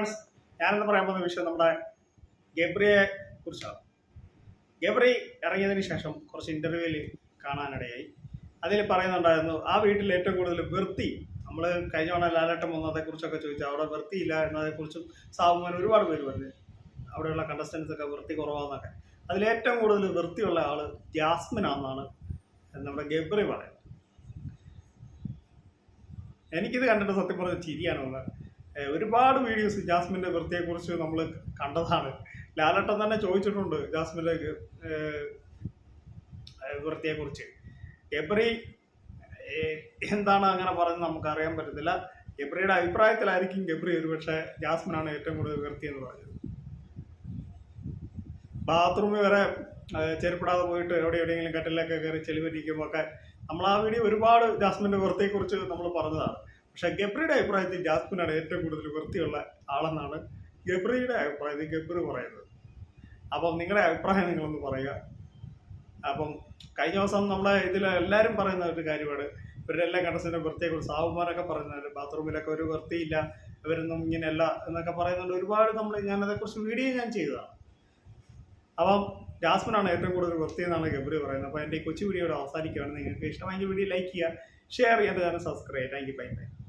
Friends ഞാനിന്ന് പറയാൻ പോകുന്ന വിഷയം നമ്മുടെ ഗബ്രിയെ കുറിച്ചാണ്. ഗബ്രി ഇറങ്ങിയതിന് ശേഷം കുറച്ച് ഇന്റർവ്യൂവിൽ കാണാനിടയായി. അതിൽ പറയുന്നുണ്ടായിരുന്നു ആ വീട്ടിൽ ഏറ്റവും കൂടുതൽ വൃത്തി. നമ്മൾ കഴിഞ്ഞ തവണ ലാലേട്ടം വന്നതെ കുറിച്ചൊക്കെ ചോദിച്ചു അവിടെ വൃത്തിയില്ല എന്നതിനെക്കുറിച്ചും സാവുമാൻ ഒരുപാട് പേര് പറഞ്ഞു. അവിടെയുള്ള കണ്ടസ്റ്റൻസ് ഒക്കെ വൃത്തി കുറവാന്നൊക്കെ. അതിൽ ഏറ്റവും കൂടുതൽ വൃത്തിയുള്ള ആൾ ജാസ്മിൻ ആണെന്നാണ് നമ്മുടെ ഗബ്രി പറയുന്നത്. എനിക്കിത് കണ്ടിട്ട് സത്യം പറഞ്ഞ ചിരിയാണ് വന്നത് ഏഹ് ഒരുപാട് വീഡിയോസ് ജാസ്മിന്റെ വൃത്തിയെക്കുറിച്ച് നമ്മൾ കണ്ടതാണ്. ലാലട്ടൻ തന്നെ ചോദിച്ചിട്ടുണ്ട് ഏഹ് വൃത്തിയെക്കുറിച്ച്. എബ്രി എന്താണ് അങ്ങനെ പറഞ്ഞ് നമുക്ക് അറിയാൻ പറ്റത്തില്ല. എബ്രിയുടെ അഭിപ്രായത്തിലായിരിക്കും ഗബ്രി ഒരുപക്ഷെ ജാസ്മിനാണ് ഏറ്റവും കൂടുതൽ വൃത്തി എന്ന് പറഞ്ഞത്. ബാത്റൂമിൽ വരെ ചെരുപ്പിടാതെ പോയിട്ട് എവിടെ എവിടെയെങ്കിലും കട്ടിലൊക്കെ കയറി ചെലവരിക്കുമ്പോൾ ഒക്കെ നമ്മൾ ആ വീഡിയോ ഒരുപാട് ജാസ്മിന്റെ വൃത്തിയെക്കുറിച്ച് നമ്മൾ പറഞ്ഞതാണ്. പക്ഷെ ഗബ്രിയുടെ അഭിപ്രായത്തിൽ ജാസ്മിനാണ് ഏറ്റവും കൂടുതൽ വൃത്തിയുള്ള ആളെന്നാണ് ഗബ്രിയുടെ അഭിപ്രായത്തിൽ ഗബ്രി പറയുന്നത്. അപ്പം നിങ്ങളുടെ അഭിപ്രായം നിങ്ങളൊന്ന് പറയുക. അപ്പം കഴിഞ്ഞ ദിവസം നമ്മളെ ഇതിൽ എല്ലാവരും പറയുന്ന ഒരു കാര്യമാണ്. ഇവരുടെ എല്ലാ കണ്ടസിന്റെ വൃത്തിയെക്കുറിച്ച് സാവുമാരൊക്കെ പറയുന്നുണ്ട് ബാത്റൂമിലൊക്കെ ഒരു വൃത്തിയില്ല ഇവരൊന്നും ഇങ്ങനെയല്ല എന്നൊക്കെ പറയുന്നുണ്ട്. ഒരുപാട് നമ്മൾ ഞാനതേക്കുറിച്ച് വീഡിയോ ഞാൻ ചെയ്തതാണ്. അപ്പം ജാസ്മിനാണ് ഏറ്റവും കൂടുതൽ വൃത്തി എന്നാണ് ഗബ്രി പറയുന്നത്. അപ്പോൾ എന്റെ ഈ കൊച്ചു വീഡിയോ ഇവിടെ അവസാനിക്കുകയാണ്. നിങ്ങൾക്ക് ഇഷ്ടമായെങ്കിൽ വീഡിയോ ലൈക്ക് ചെയ്യുക share channel subscribe. Thank you. Bye bye.